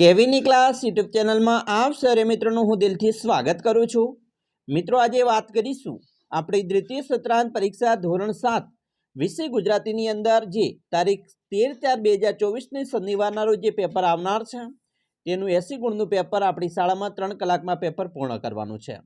કેવીની class YouTube ચેનલમાં આપ સરે મિત્રોનું હું દિલથી સ્વાગત કરું છું. મિત્રો, આજે વાત કરીશું આપણી દ્વિતીય સત્રાંત પરીક્ષા ધોરણ સાત, વિષય ગુજરાતીની અંદર જે તારીખ તેર ચાર બે હજાર ચોવીસની શનિવારના રોજ જે પેપર આવનાર છે, તેનું એસી ગુણનું પેપર આપણી શાળામાં ત્રણ કલાકમાં પેપર પૂર્ણ કરવાનું છે.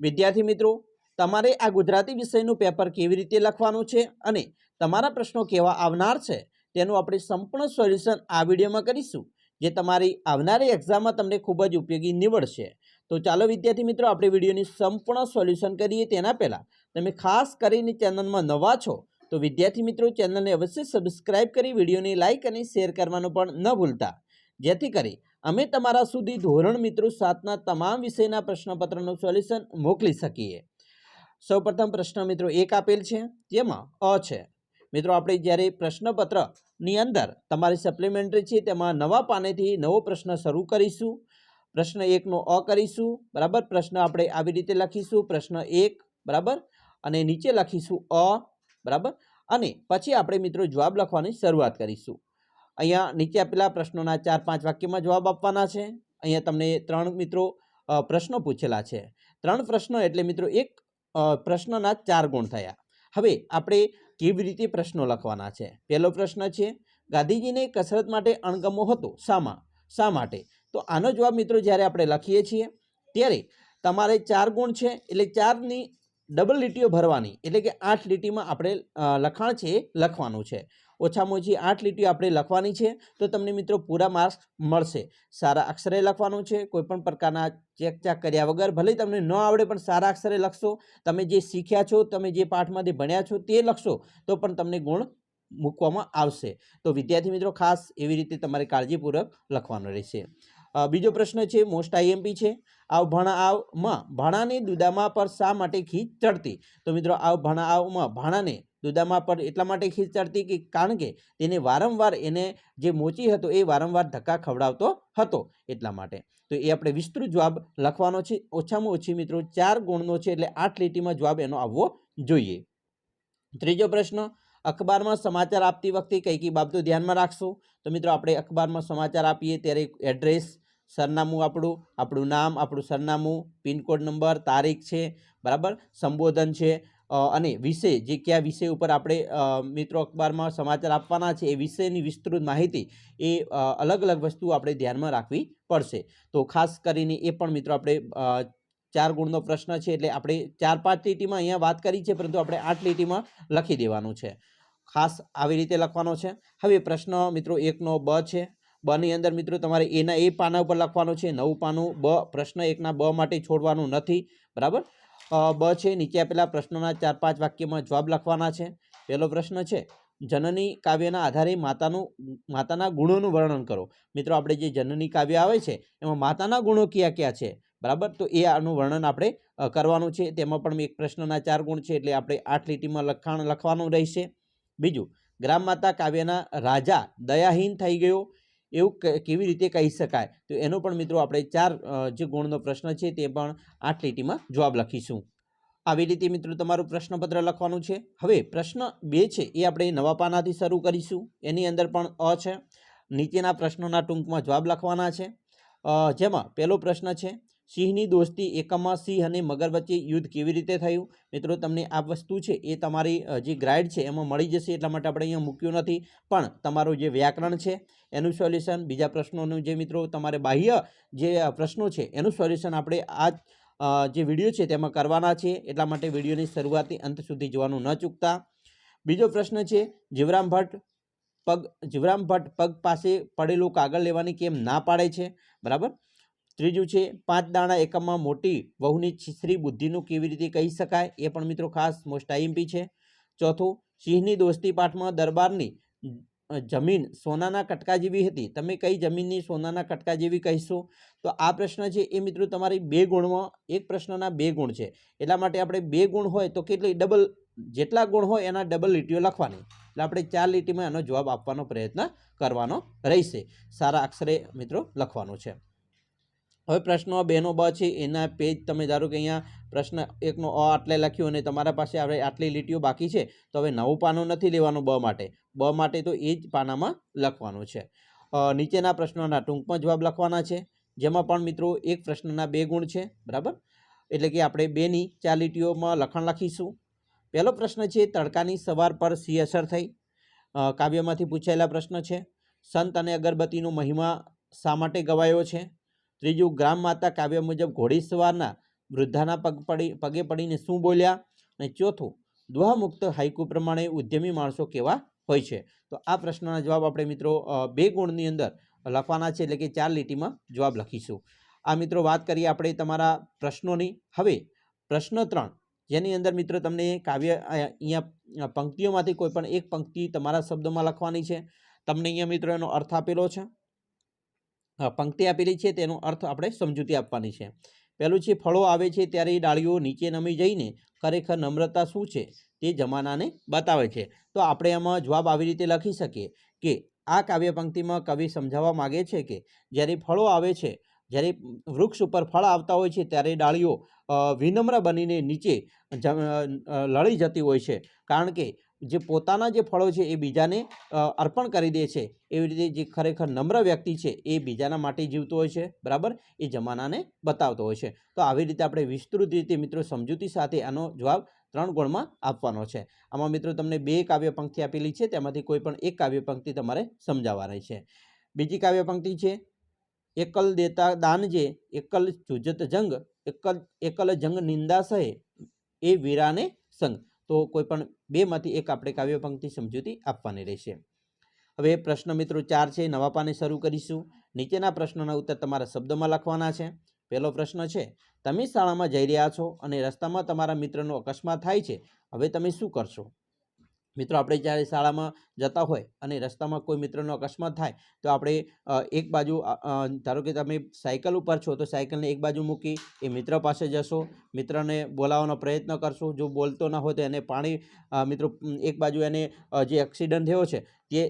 વિદ્યાર્થી મિત્રો, તમારે આ ગુજરાતી વિષયનું પેપર કેવી રીતે લખવાનું છે અને તમારા પ્રશ્નો કેવા આવનાર છે, તેનું આપણે સંપૂર્ણ સોલ્યુશન આ વિડીયોમાં કરીશું. જે તમારી આવનારી એક્ઝામમાં તમને ખૂબ જ ઉપયોગી નીવડશે. તો ચાલો વિદ્યાર્થી મિત્રો, આપણે વિડીયોની સંપૂર્ણ સોલ્યુશન કરીએ તેના પહેલાં. તમે ખાસ કરીને ચેનલમાં નવા છો, તો વિદ્યાર્થી મિત્રો, ચેનલને અવશ્ય સબસ્ક્રાઇબ કરી, વિડીયોને લાઇક અને શેર કરવાનું પણ ન ભૂલતા. જેથી કરી અમે તમારા સુધી ધોરણ મિત્રો સાતના તમામ વિષયના પ્રશ્નપત્રનું સોલ્યુશન મોકલી શકીએ. સૌપ્રથમ પ્રશ્ન મિત્રો એક આપેલ છે, જેમાં અ છે. મિત્રો, આપણે જ્યારે પ્રશ્નપત્રની અંદર તમારી સપ્લિમેન્ટરી છે, તેમાં નવા પાનેથી નવો પ્રશ્ન શરૂ કરીશું. પ્રશ્ન એકનો અ કરીશું, બરાબર? પ્રશ્ન આપણે આવી રીતે લખીશું, પ્રશ્ન એક, બરાબર? અને નીચે લખીશું અ, બરાબર? અને પછી આપણે મિત્રો જવાબ લખવાની શરૂઆત કરીશું. અહીંયા નીચે આપેલા પ્રશ્નોના ચાર પાંચ વાક્યમાં જવાબ આપવાના છે. અહીંયા તમને ત્રણ મિત્રો પ્રશ્નો પૂછેલા છે. ત્રણ પ્રશ્નો એટલે મિત્રો એક પ્રશ્નના ચાર ગુણ થયા. હવે આપણે કેવી રીતે પ્રશ્નો લખવાના છે? પહેલો પ્રશ્ન છે, ગાંધીજીને કસરત માટે અણગમો હતો. શામાં? શા માટે? તો આનો જવાબ મિત્રો જ્યારે આપણે લખીએ છીએ, ત્યારે તમારે ચાર ગુણ છે, એટલે ચારની ડબલ લીટીઓ ભરવાની, એટલે કે આઠ લીટીમાં આપણે લખાણ છે લખવાનું છે. ઓછામાં ઓછી આઠ લીટીઓ આપણે લખવાની છે, તો તમને મિત્રો પૂરા માર્ક્સ મળશે. સારા અક્ષરે લખવાનું છે, કોઈપણ પ્રકારના ચેક ચાક કર્યા વગર, ભલે તમને ન આવડે, પણ સારા અક્ષરે લખશો. તમે જે શીખ્યા છો, તમે જે પાઠમાંથી ભણ્યા છો, તે લખશો, તો પણ તમને ગુણ મૂકવામાં આવશે. તો વિદ્યાર્થી મિત્રો, ખાસ એવી રીતે તમારે કાળજીપૂર્વક લખવાનું રહેશે. બીજો પ્રશ્ન છે, મોસ્ટ આઈએમપી છે. આવ ભણા આવમાં ભાણાને દુદામા પર શા માટે ખીચ ચડતી? તો મિત્રો આવ ભણા આવમાં ભાણાને દુદામા પર એટલા માટે ખીચ ચડતી કે કારણ કે તેને વારંવાર એને જે મોચી હતો એ વારંવાર ધક્કા ખવડાવતો હતો એટલા માટે. તો એ આપણે વિસ્તૃત જવાબ લખવાનો છે. ઓછામાં ઓછી મિત્રો ચાર ગુણનો છે એટલે આઠ લીટીમાં જવાબ એનો આવવો જોઈએ. ત્રીજો પ્રશ્ન, અખબારમાં સમાચાર આપતી વખતે કઈ કઈ બાબતો ધ્યાનમાં રાખશો? તો મિત્રો આપણે અખબારમાં સમાચાર આપીએ ત્યારે એડ્રેસ સરનામું આપણું આપણું નામ, આપણું સરનામું, પિનકોડ નંબર, તારીખ છે, બરાબર? સંબોધન છે. અને વિષય, જે કયા વિષય ઉપર આપણે મિત્રો અખબારમાં સમાચાર આપવાના છે, એ વિષયની વિસ્તૃત માહિતી, એ અલગ અલગ વસ્તુ આપણે ધ્યાનમાં રાખવી પડશે. તો ખાસ કરીને એ પણ મિત્રો આપણે ચાર ગુણનો પ્રશ્ન છે, એટલે આપણે ચાર પાંચ લીટીમાં અહીંયા વાત કરી છે, પરંતુ આપણે આઠ લીટીમાં લખી દેવાનું છે. ખાસ આવી રીતે લખવાનો છે. હવે પ્રશ્ન મિત્રો એકનો બ છે. બની અંદર મિત્રો તમારે એના એ પાના ઉપર લખવાનું છે, નવું પાનું, બ, પ્રશ્ન એકના બ માટે છોડવાનું નથી, બરાબર? બ છે, નીચે આપેલા પ્રશ્નોના ચાર પાંચ વાક્યમાં જવાબ લખવાના છે. પહેલો પ્રશ્ન છે, જનની કાવ્યના આધારે માતાનું, માતાના ગુણોનું વર્ણન કરો. મિત્રો, આપણે જે જનની કાવ્ય આવે છે, એમાં માતાના ગુણો કયા કયા છે, બરાબર? તો એ આનું વર્ણન આપણે કરવાનું છે. તેમાં પણ એક પ્રશ્નના ચાર ગુણ છે, એટલે આપણે આઠ લીટીમાં લખાણ, લખવાનું રહેશે. બીજું, ગ્રામ માતા કાવ્યના રાજા દયાહીન થઈ ગયો. એવું કેવી રીતે કહી શકાય? તો એનો પણ મિત્રો આપણે ચાર જે ગુણનો પ્રશ્ન છે તે પણ આઠ લીટીમાં જવાબ લખીશું. આવી રીતે મિત્રો તમારું પ્રશ્નપત્ર લખવાનું છે. હવે પ્રશ્ન બે છે, એ આપણે નવા પાનાથી શરૂ કરીશું. એની અંદર પણ અ છે. નીચેના પ્રશ્નોના ટૂંકમાં જવાબ લખવાના છે. જેમાં પહેલો પ્રશ્ન છે, સિંહની દોસ્તી એકમમાં સિંહ અને મગર વચ્ચે યુદ્ધ કેવી રીતે થયું? મિત્રો, તમને આ વસ્તુ છે એ તમારી જે ગ્રાઇડ છે એમાં મળી જશે, એટલા માટે આપણે અહીંયા મૂક્યું નથી. પણ તમારું જે વ્યાકરણ છે, એનું સોલ્યુશન, બીજા પ્રશ્નોનું જે મિત્રો તમારે બાહ્ય જે પ્રશ્નો છે, એનું સોલ્યુશન આપણે આ જે વીડિયો છે તેમાં કરવાના છે. એટલા માટે વિડીયોની શરૂઆતથી અંત સુધી જોવાનું ન ચૂકતા. બીજો પ્રશ્ન છે, જીવરામ ભટ્ટ પગ, જીવરામ ભટ્ટ પગ પાસે પડેલું કાગળ લેવાની કેમ ના પાડે છે? બરાબર? ત્રીજું છે, પાંચ દાણા એકમમાં મોટી વહુની છીછરી બુદ્ધિનું કેવી રીતે કહી શકાય? એ પણ મિત્રો ખાસ મોસ્ટ આઈએમપી છે. ચોથું, સિંહની દોસ્તી પાઠમાં દરબારની જમીન સોનાના કટકા જેવી હતી. તમે કઈ જમીનની સોનાના કટકા જેવી કહીશો? તો આ પ્રશ્ન છે, એ મિત્રો તમારી બે ગુણમાં, એક પ્રશ્નના બે ગુણ છે. એટલા માટે આપણે બે ગુણ હોય તો કેટલી, ડબલ, જેટલા ગુણ હોય એના ડબલ લીટીઓ લખવાની. એટલે આપણે ચાર લીટીમાં એનો જવાબ આપવાનો પ્રયત્ન કરવાનો રહેશે. સારા અક્ષરે મિત્રો લખવાનો છે. હવે પ્રશ્નો બેનો બ છે, એના પેજ તમે ધારો કે અહીંયા પ્રશ્ન એકનો અ આટલે લખ્યું અને તમારા પાસે આપણે આટલી લીટીઓ બાકી છે, તો હવે નવું પાનું નથી લેવાનું બ માટે. બ માટે તો એ જ પાનામાં લખવાનું છે. નીચેના પ્રશ્નોના ટૂંકમાં જવાબ લખવાના છે. જેમાં પણ મિત્રો એક પ્રશ્નના બે ગુણ છે, બરાબર? એટલે કે આપણે બેની ચાર લીટીઓમાં લખાણ લખીશું. પહેલો પ્રશ્ન છે, તડકાની સવાર પર સી અસર થઈ. કાવ્યમાંથી પૂછાયેલા પ્રશ્ન છે, સંત અને અગરબત્તીનો મહિમા શા માટે ગવાયો છે? ત્રીજું, ગ્રામ માતા કાવ્ય મુજબ ઘોડી સવારના વૃદ્ધાના પગ પડી, પગે પડીને શું બોલ્યા? અને ચોથું દ્વહમુક્ત હાઈકુ પ્રમાણે ઉદ્યમી માણસો કેવા હોય છે? તો આ પ્રશ્નના જવાબ આપણે મિત્રો બે ગુણની અંદર લખવાના છે, એટલે કે ચાર લીટીમાં જવાબ લખીશું. આ મિત્રો વાત કરીએ આપણે તમારા પ્રશ્નોની. હવે, પ્રશ્ન ત્રણ. જેની અંદર મિત્રો તમને કાવ્ય અહીંયા પંક્તિઓમાંથી કોઈ પણ એક પંક્તિ તમારા શબ્દોમાં લખવાની છે. તમને અહીંયા મિત્રો એનો અર્થ આપેલો છે. પંક્તિ આપેલી છે, તેનો અર્થ આપણે સમજૂતી આપવાની છે. પહેલું છે ફળો આવે છે, ત્યારે એ ડાળીઓ નીચે નમી જઈને ખરેખર નમ્રતા શું છે? તે જમાનાને બતાવે છે. તો આપણે એમાં જવાબ આવી રીતે લખી શકીએ કે, આ કાવ્ય પંક્તિમાં કવિ સમજાવવા માગે છે કે, જ્યારે ફળો આવે છે જ્યારે વૃક્ષ ઉપર ફળ આવતા હોય છે, ત્યારે ડાળીઓ વિનમ્ર બનીને નીચે લળી જતી હોય છે. કારણ કે જે પોતાના જે ફળો છે, એ બીજાને અર્પણ કરી દે છે. એવી રીતે જે ખરેખર નમ્ર વ્યક્તિ છે, એ બીજાના માટે જીવતો હોય છે, બરાબર? એ જમાનાને બતાવતો હોય છે. તો આવી રીતે આપણે વિસ્તૃત રીતે મિત્રો સમજૂતી સાથે આનો જવાબ ત્રણ ગુણમાં આપવાનો છે. આમાં મિત્રો તમને બે કાવ્ય પંક્તિ આપેલી છે, તેમાંથી કોઈ પણ એક કાવ્ય પંક્તિ તમારે સમજાવવાની છે. બીજી કાવ્ય પંક્તિ છે એકલ દેતા દાન જે, એકલ જુજત જંગ, એકલ એકલ જંગ નિંદા સહે, એ વીરાને સંગ. તો કોઈ પણ બેમાંથી એક આપણે કાવ્ય પંક્તિ સમજૂતી આપવાની રહેશે. હવે પ્રશ્ન મિત્રો ચાર છે નવા પાને શરૂ કરીશું. નીચેના પ્રશ્નોના ઉત્તર તમારા શબ્દમાં લખવાના છે. પહેલો પ્રશ્ન છે, તમે શાળામાં જઈ રહ્યા છો અને રસ્તામાં તમારા મિત્રનો અકસ્માત થાય છે. હવે તમે શું કરશો? મિત્રો, આપણે જ્યારે શાળામાં જતા હોય અને રસ્તામાં કોઈ મિત્રનો અકસ્માત થાય, તો આપણે એક બાજુ ધારો કે તમે સાયકલ ઉપર છો, તો સાયકલને એક બાજુ મૂકી એ મિત્ર પાસે જશો. મિત્રને બોલાવવાનો પ્રયત્ન કરશો. જો બોલતો ના હોય તો એને પાણી મિત્રો, એક બાજુ એને જે એક્સિડન્ટ થયો છે, તે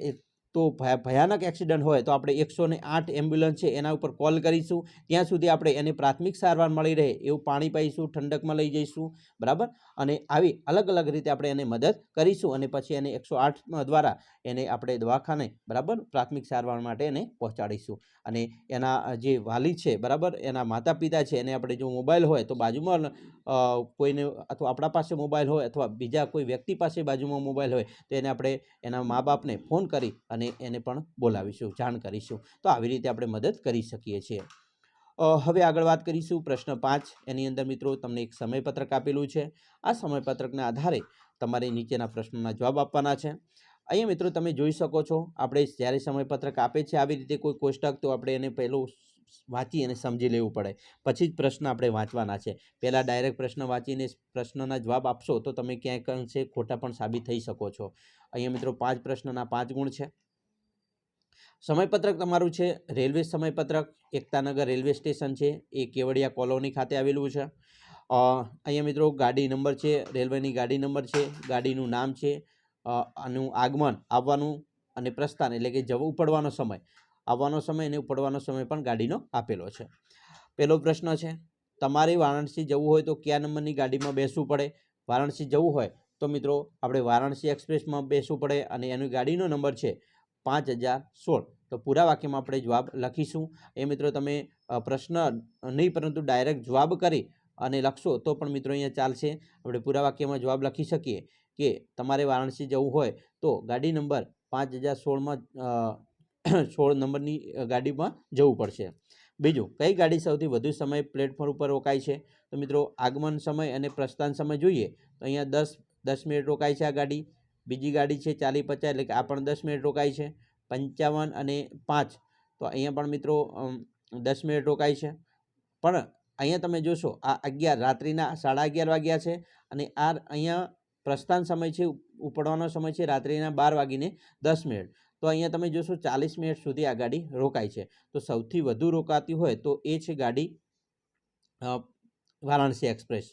તો ભયા- ભયાનક એક્સિડન્ટ હોય તો આપણે એકસો ને આઠ એમ્બ્યુલન્સ છે એના ઉપર કોલ કરીશું. ત્યાં સુધી આપણે એને પ્રાથમિક સારવાર મળી રહે એવું પાણી પાઈશું, ઠંડકમાં લઈ જઈશું, બરાબર? અને આવી અલગ અલગ રીતે આપણે એને મદદ કરીશું અને પછી એને એકસો આઠ દ્વારા એને આપણે દવાખાને, બરાબર? પ્રાથમિક સારવાર માટે એને પહોંચાડીશું. અને એના જે વાલી છે, બરાબર? એના માતા પિતા છે, એને આપણે જો મોબાઈલ હોય તો બાજુમાં કોઈને અથવા આપણા પાસે મોબાઈલ હોય અથવા બીજા કોઈ વ્યક્તિ પાસે બાજુમાં મોબાઈલ હોય તો એને આપણે એના મા બાપને ફોન કરી અને એને પણ બોલાવીશું જાણ કરીશું તો આવી રીતે આપણે મદદ કરી શકીએ છીએ. હવે આગળ વાત કરીશું પ્રશ્ન પાંચ. એની અંદર મિત્રો તમને એક સમયપત્રક આપેલું છે. આ સમયપત્રકના આધારે તમારે નીચેના પ્રશ્નોના જવાબ આપવાના છે. અહીંયા મિત્રો તમે જોઈ શકો છો, આપણે જ્યારે સમયપત્રક આપે છે આવી રીતે કોઈ કોષ્ટક, તો આપણે એને પહેલું વાંચી અને સમજી લેવું પડે. પછી જ પ્રશ્ન આપણે વાંચવાના છે. પહેલાં ડાયરેક્ટ પ્રશ્ન વાંચીને પ્રશ્નના જવાબ આપશો, તો તમે ક્યાંક અંશે ખોટા પણ સાબિત થઈ શકો છો. અહીંયા મિત્રો પાંચ પ્રશ્નના પાંચ ગુણ છે. સમયપત્રક તમારું છે, રેલવે સમયપત્રક, એકતાનગર રેલવે સ્ટેશન છે, એ કેવડિયા કોલોની ખાતે આવેલું છે. અહીંયા મિત્રો ગાડી નંબર છે, રેલવેની ગાડી નંબર છે, ગાડીનું નામ છે આનું આગમન, આવવાનું અને પ્રસ્થાન એટલે કે જવું ઉપડવાનો સમય. આવવાનો સમય અને ઉપડવાનો સમય પણ ગાડીનો આપેલો છે. પહેલો પ્રશ્ન છે, તમારે વારાણસી જવું હોય તો કયા નંબરની ગાડીમાં બેસવું પડે? વારાણસી જવું હોય તો મિત્રો આપણે વારાણસી એક્સપ્રેસમાં બેસવું પડે અને એની ગાડીનો નંબર છે પાંચ હજાર સોળ. તો પૂરા વાક્યમાં આપણે જવાબ લખીશું. એ મિત્રો તમે પ્રશ્ન નહીં, પરંતુ ડાયરેક્ટ જવાબ કરી અને લખશો તો પણ મિત્રો અહીંયા ચાલશે. આપણે પૂરા વાક્યમાં જવાબ લખી શકીએ કે તમારે વારાણસી જવું હોય તો ગાડી નંબર પાંચ હજાર સોળમાં સોળ નંબરની ગાડીમાં જવું પડશે. બીજું, કઈ ગાડી સૌથી વધુ સમય પ્લેટફોર્મ ઉપર રોકાય છે? તો મિત્રો, આગમન સમય અને પ્રસ્થાન સમય જોઈએ. તો અહીંયા દસ દસ મિનિટ રોકાય છે આ ગાડી. બીજી ગાડી છે ચાલી પચાસ, એટલે કે આ પણ દસ મિનિટ રોકાય છે. પંચાવન અને પાંચ. તો અહીંયા પણ મિત્રો દસ મિનિટ રોકાય છે. પણ અહીંયા તમે જોશો, આ અગિયાર, રાત્રિના સાડા અગિયાર વાગ્યા છે અને આ અહીંયા પ્રસ્થાન સમય છે ઉપડવાનો સમય છે રાત્રિના બાર વાગીને દસ મિનિટ. તો અહીંયા તમે જોશો ચાલીસ મિનિટ સુધી આ ગાડી રોકાય છે. તો સૌથી વધુ રોકાતી હોય તો એ છે ગાડી વારાણસી એક્સપ્રેસ.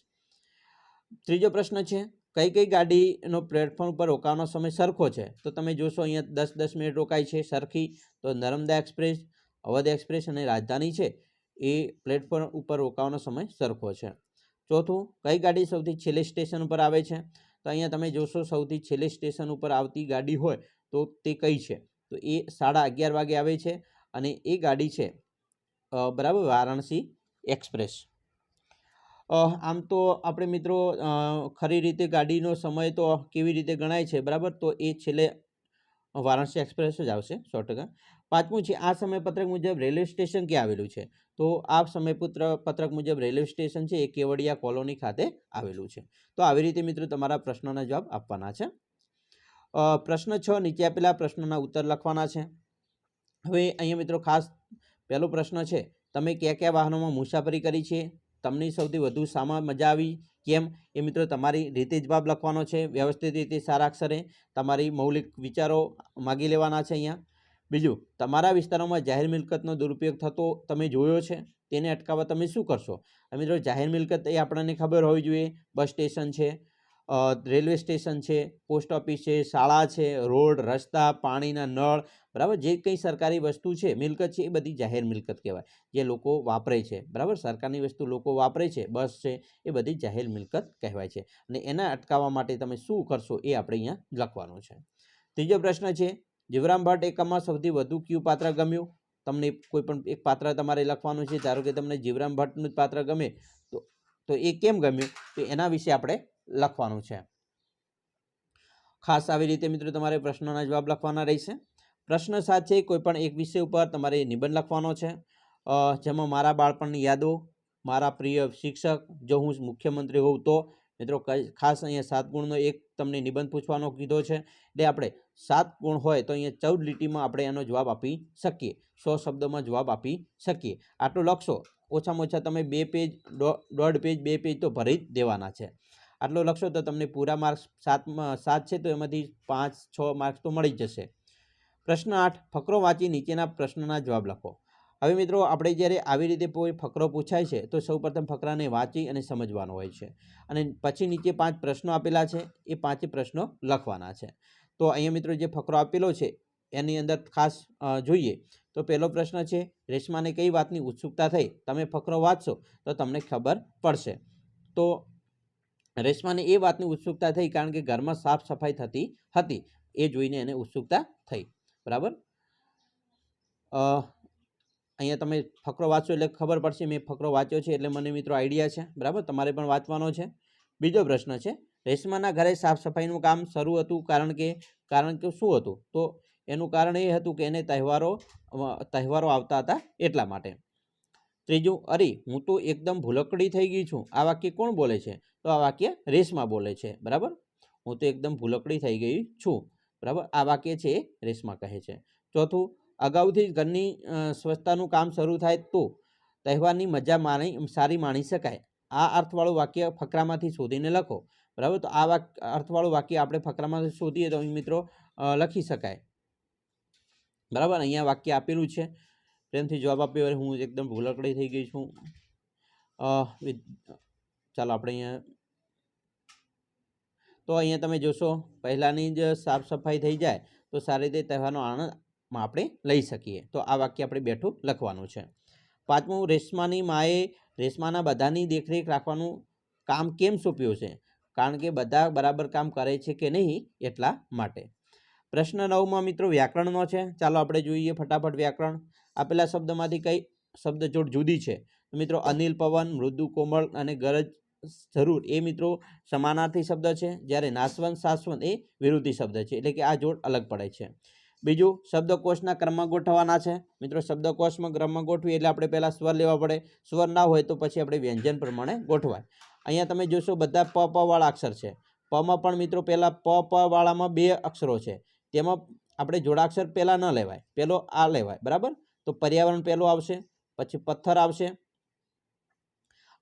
ત્રીજો પ્રશ્ન છે કઈ કઈ ગાડીનો પ્લેટફોર્મ પર રોકાવાનો સમય સરખો છે? તો તમે જોશો અહીંયા દસ દસ મિનિટ રોકાય છે સરખી. તો નર્મદા એક્સપ્રેસ, અવધ એક્સપ્રેસ અને રાજધાની છે એ પ્લેટફોર્મ ઉપર રોકાવાનો સમય સરખો છે. ચોથું, કઈ ગાડી સૌથી છેલ્લે સ્ટેશન ઉપર આવે છે? તો અહીંયા તમે જોશો સૌથી છેલ્લે સ્ટેશન ઉપર આવતી ગાડી હોય તો તે કઈ છે? તો એ સાડા અગિયાર વાગે આવે છે અને એ ગાડી છે બરાબર, વારાણસી એક્સપ્રેસ. આમ તો આપણે મિત્રો ખરી રીતે ગાડીનો સમય તો કેવી રીતે ગણાય છે, બરાબર? તો એ છેલ્લે વારાણસી એક્સપ્રેસ જ આવશે સો ટકા. પાંચમું છે, આ સમયપત્રક મુજબ રેલવે સ્ટેશન ક્યાં આવેલું છે? તો આ સમયપત્ર, પત્રક મુજબ રેલવે સ્ટેશન છે, એ કેવડિયા કોલોની ખાતે આવેલું છે. તો આવી રીતે મિત્રો તમારા પ્રશ્નોના જવાબ આપવાના છે. પ્રશ્ન છ, નીચે આપેલા પ્રશ્નોના ઉત્તર લખવાના છે. હવે અહીંયા મિત્રો ખાસ પહેલો પ્રશ્ન છે, તમે કયા કયા વાહનોમાં મુસાફરી કરી છે? તમને સૌથી વધુ શામાં મજા આવી? કેમ? એ મિત્રો, તમારી રીતે જવાબ લખવાનો છે, વ્યવસ્થિત રીતે સારા અક્ષરે તમારી મૌલિક વિચારો માગી લેવાના છે અહીંયા. બીજું, તમારા વિસ્તારોમાં જાહેર મિલકતનો દુરુપયોગ થતો તમે જોયો છે? તેને અટકાવવા તમે શું કરશો? મિત્રો, જાહેર મિલકત એ આપણને ખબર હોવી જોઈએ, બસ સ્ટેશન છે રેલવે સ્ટેશન છે, પોસ્ટ ઓફિસ છે, શાળા છે, રોડ, રસ્તા, પાણીના નળ, બરાબર? જે કંઈ સરકારી વસ્તુ છે, મિલકત છે, એ બધી જાહેર મિલકત કહેવાય, જે લોકો વાપરે છે, બરાબર? સરકારની વસ્તુ લોકો વાપરે છે, બસ છે, એ બધી જાહેર મિલકત કહેવાય છે. અને એના અટકાવવા માટે તમે શું કરશો એ આપણે અહીંયા લખવાનું છે. ત્રીજો પ્રશ્ન છે, જીવરામ ભટ્ટ એકમમાં સૌથી વધુ કયું પાત્ર ગમ્યું? તમને કોઈ પણ એક પાત્ર તમારે લખવાનું છે, ધારો કે તમને જીવરામ ભટ્ટનું જ પાત્ર ગમે તો એ કેમ ગમ્યું? તો એના વિશે આપણે લખવાનું છે. ખાસ આવી રીતે મિત્રો તમારે પ્રશ્નોના જવાબ લખવાના રહેશે. પ્રશ્ન સાથે છે કોઈ પણ એક વિષય ઉપર તમારે નિબંધ લખવાનો છે. જેમાં મારા બાળપણની યાદો, મારા પ્રિય શિક્ષક, જો હું મુખ્યમંત્રી હોઉં તો. મિત્રો ખાસ અહીંયા સાત ગુણનો એક તમને નિબંધ પૂછવાનો કીધો છે. એટલે આપણે સાત ગુણ હોય તો અહીંયા ચૌદ લીટીમાં આપણે એનો જવાબ આપી શકીએ. સો શબ્દોમાં જવાબ આપી શકીએ. આટલું લખશો ઓછામાં ઓછા તમે બે પેજ દોઢ પેજ, બે પેજ તો ભરી જ દેવાના છે. આટલો લખશો તો તમને પૂરા માર્ક્સ સાતમાં સાત છે તો એમાંથી પાંચ, છ માર્ક્સ તો મળી જશે. પ્રશ્ન આઠ, ફકરો વાંચી નીચેના પ્રશ્નના જવાબ લખો. હવે મિત્રો, આપણે જ્યારે આવી રીતે કોઈ ફકરો પૂછાય છે, તો સૌપ્રથમ ફકરાને વાંચી અને સમજવાનો હોય છે. અને પછી નીચે પાંચ પ્રશ્નો આપેલા છે, એ પાંચે પ્રશ્નો લખવાના છે. તો અહીંયા મિત્રો જે ફકરો આપેલો છે, એની અંદર ખાસ જોઈએ. તો પહેલો પ્રશ્ન છે, રેશમાને કઈ વાતની ઉત્સુકતા થઈ? તમે ફકરો વાંચશો તો તમને ખબર પડશે. તો રેશમાને એ વાતની ઉત્સુકતા થઈ કારણ કે ઘરમાં સાફ સફાઈ થતી હતી. એ જોઈને એને ઉત્સુકતા થઈ. બરાબર? અહીંયા તમે ફકરો વાંચો એટલે ખબર પડશે, મેં ફકરો વાંચ્યો છે એટલે મને મિત્રો આઈડિયા છે. બરાબર? તમારે પણ વાંચવાનો છે. બીજો પ્રશ્ન છે, રેશમાના ઘરે સાફ સફાઈનું કામ શરૂ હતું કારણ કે કારણ કે શું હતું? તો એનું કારણ એ હતું કે એને તહેવારો તહેવારો આવતા હતા એટલા માટે. ત્રીજું, અરે, હું તો એકદમ ભૂલકડી થઈ ગઈ છું. આ વાક્ય કોણ બોલે છે? તો આ વાક્ય રેશમા બોલે છે. બરાબર? હું તો એકદમ ભૂલકડી થઈ ગઈ છું. બરાબર? આ વાક્ય છે એ રેશમા કહે છે. ચોથું, અગાઉથી જ ઘરની સ્વચ્છતાનું કામ શરૂ થાય તો તહેવારની મજા માણી, સારી માણી શકાય. આ અર્થવાળું વાક્ય ફકરામાંથી શોધીને લખો. બરાબર? તો આ વાક, અર્થવાળું વાક્ય આપણે ફકરામાંથી શોધીએ તો મિત્રો લખી શકાય. બરાબર? અહીંયા વાક્ય આપેલું છે. પ્રેમથી જવાબ આપ્યો હું એકદમ ભૂલકડી થઈ ગઈ છું. ચાલો આપણે અહીંયા, તો અહીંયા તમે જોશો, પહેલાંની જ સાફ સફાઈ થઈ જાય તો સારી રીતે તહેવારનો આનંદ આપણે લઈ શકીએ. તો આ વાક્ય આપણે બેઠું લખવાનું છે. પાંચમું, રેશમાની માએ રેશમાના બધાની દેખરેખ રાખવાનું કામ કેમ સોંપ્યું છે? કારણ કે બધા બરાબર કામ કરે છે કે નહીં એટલા માટે. પ્રશ્ન નવમાં મિત્રો વ્યાકરણનો છે. ચાલો આપણે જોઈએ ફટાફટ વ્યાકરણ. આપેલા શબ્દમાંથી કઈ શબ્દ જોડ જુદી છે. મિત્રો અનિલ પવન, મૃદુ કોમળ અને ગરજ જરૂર એ મિત્રો સમાનાર્થી શબ્દ છે. જ્યારે નાસવંત શાશ્વત એ વિરોધી શબ્દ છે. એટલે કે આ જોડ અલગ પડે છે. બીજું શબ્દકોશના ક્રમમાં ગોઠવવાના છે. મિત્રો શબ્દકોશમાં ક્રમમાં ગોઠવી એટલે આપણે પહેલાં સ્વર લેવા પડે. સ્વર ના હોય તો પછી આપણે વ્યંજન પ્રમાણે ગોઠવાય. અહીંયા તમે જોશો બધા પ પ અક્ષર છે. પમાં પણ મિત્રો પહેલાં પ પ બે અક્ષરો છે. તેમાં આપણે જોડાક્ષર પહેલાં ન લેવાય, પહેલો આ લેવાય, બરાબર? તો પર્યાવરણ પહેલું આવશે, પછી પથ્થર આવશે.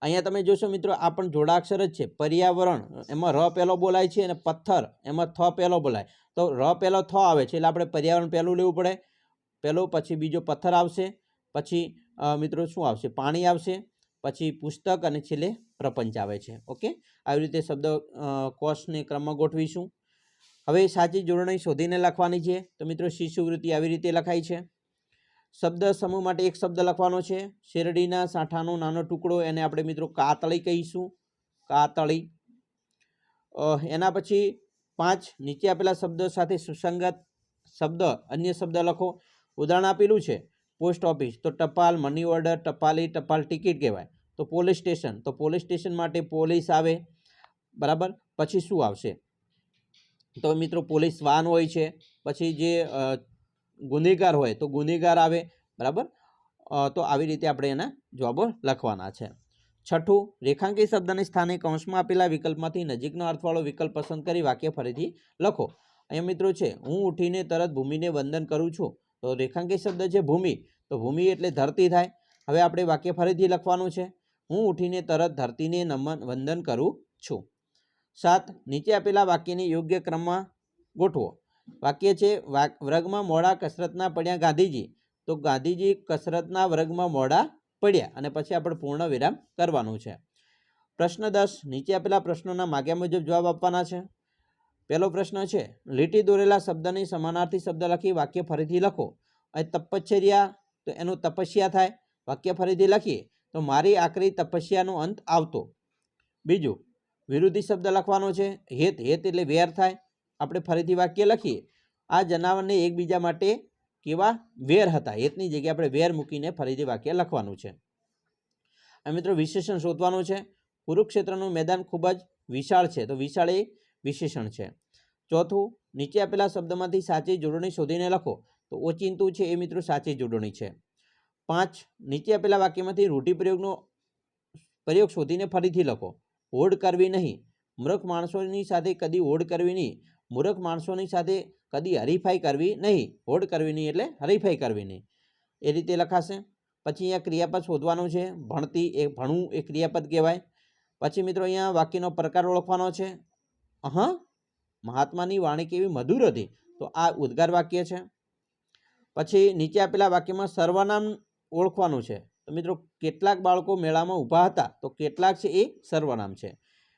અહીંયા તમે જોશો મિત્રો, આ પણ જોડાક્ષર જ છે. પર્યાવરણ, એમાં ર પહેલો બોલાય છે અને પથ્થર, એમાં થ પહેલો બોલાય. તો ર પહેલો થ આવે છે એટલે આપણે પર્યાવરણ પહેલું લેવું પડે. પહેલો, પછી બીજો પથ્થર આવશે, પછી મિત્રો શું આવશે? પાણી આવશે, પછી પુસ્તક અને છેલ્લે પ્રપંચ આવે છે. ઓકે? આવી રીતે શબ્દ કોષને ક્રમમાં ગોઠવીશું. હવે સાચી જોડણી શોધીને લખવાની છે. તો મિત્રો, શિષ્યવૃત્તિ આવી રીતે લખાય છે. શબ્દ સમૂહ માટે એક શબ્દ લખવાનો છે. શેરડીના સાંઠાનો નાનો ટુકડો એને આપણે મિત્રો કાતળી કહીશું. કાતળી. એના પછી પાંચ નીચે આપેલા શબ્દો સાથે સુસંગત શબ્દ, અન્ય શબ્દ લખો. ઉદાહરણ આપેલું છે. પોસ્ટ ઓફિસ, તો ટપાલ મની ઓર્ડર, ટપાલી, ટપાલ ટિકિટ કહેવાય. તો પોલીસ સ્ટેશન, તો પોલીસ સ્ટેશન માટે પોલીસ આવે. બરાબર? પછી શું આવશે? તો મિત્રો પોલીસ વાન હોય છે. પછી જે ગુનેગાર હોય તો ગુનેગાર આવે, બરાબર? તો આવી રીતે આપણે એના જવાબો લખવાના છે. છઠ્ઠું, રેખાંકિત શબ્દને સ્થાને કૌંસમાં આપેલા વિકલ્પમાંથી નજીકનો અર્થવાળો વિકલ્પ પસંદ કરી વાક્ય ફરીથી લખો. અહીંયા મિત્રો છે, હું ઉઠીને તરત ભૂમિને વંદન કરું છું. તો રેખાંકિત શબ્દ છે ભૂમિ. તો ભૂમિ એટલે ધરતી થાય. હવે આપણે વાક્ય ફરીથી લખવાનું છે. હું ઉઠીને તરત ધરતીને નમન, વંદન કરું છું. સાત, નીચે આપેલા વાક્યની યોગ્ય ક્રમમાં ગોઠવો. વાક્ય છે વર્ગમાં મોડા કસરતના પડ્યા ગાંધીજી. તો ગાંધીજી કસરતના વર્ગમાં મોડા પડ્યા અને પછી આપણે પૂર્ણ વિરામ કરવાનું છે. પ્રશ્ન દસ, નીચે આપેલા પ્રશ્નોના માગ્યા મુજબ જવાબ આપવાના છે. પહેલો પ્રશ્ન છે, લીટી દોરેલા શબ્દની સમાનાર્થી શબ્દ લખી વાક્ય ફરીથી લખો. અહીં તપશ્ચર્યા, તો એનું તપસ્યા થાય. વાક્ય ફરીથી લખીએ, તો મારી આકરી તપસ્યાનો અંત આવતો. બીજું વિરોધી શબ્દ લખવાનો છે. હેત હેત એટલે વેર થાય. આપણે ફરીથી વાક્ય લખીએ. આ જનાવરને એકબીજા માટે કેવા? વેર હતા. હેતની જગ્યાએ આપણે વેર મૂકીને ફરીથી વાક્ય લખવાનું છે. આ મિત્રો, વિશેષણ શોધવાનું છે. કુરુક્ષેત્રનું મેદાન ખૂબ જ વિશાળ છે. તો વિશાળ એ વિશેષણ છે. ચોથું, નીચે આપેલા શબ્દમાંથી સાચી જોડણી શોધીને લખો. તો ઓચિંતું છે એ મિત્રો સાચી જોડણી છે. પાંચ, નીચે આપેલા વાક્યમાંથી રૂઢિપ્રયોગનો પ્રયોગ શોધીને ફરીથી લખો. હોડ કરવી નહીં. મૂર્ખ માણસોની સાથે કદી હોડ કરવી નહીં. મૂર્ખ માણસોની સાથે કદી હરીફાઈ કરવી નહીં. હોડ કરવી નહીં એટલે હરીફાઈ કરવી નહીં. એ રીતે લખાશે. પછી અહીંયા ક્રિયાપદ શોધવાનું છે. ભણતી એ ભણવું એ ક્રિયાપદ કહેવાય. પછી મિત્રો અહીંયા વાક્યનો પ્રકાર ઓળખવાનો છે. અહ મહાત્માની વાણી કેવી મધુર હતી. તો આ ઉદ્ગાર વાક્ય છે. પછી નીચે આપેલા વાક્યમાં સર્વનામ ઓળખવાનું છે. મિત્રો, કેટલાક બાળકો મેળામાં ઊભા હતા, તો કેટલાક છે એ સર્વનામ છે.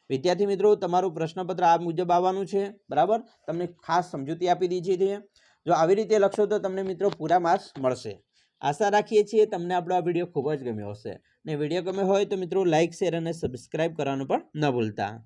વિદ્યાર્થી મિત્રો, તમારું પ્રશ્નપત્ર આ મુજબ આવવાનું છે, બરાબર? તમને ખાસ સમજૂતી આપી દીધી છે. જો આવી રીતે લખશો તો તમને મિત્રો પૂરા માર્ક્સ મળશે. આશા રાખીએ છીએ તમને આપણો આ વીડિયો ખૂબ જ ગમ્યો હશે. ને વીડિયો ગમ્યો હોય તો મિત્રો લાઇક શેર અને સબસ્ક્રાઈબ કરવાનું પણ ન ભૂલતા.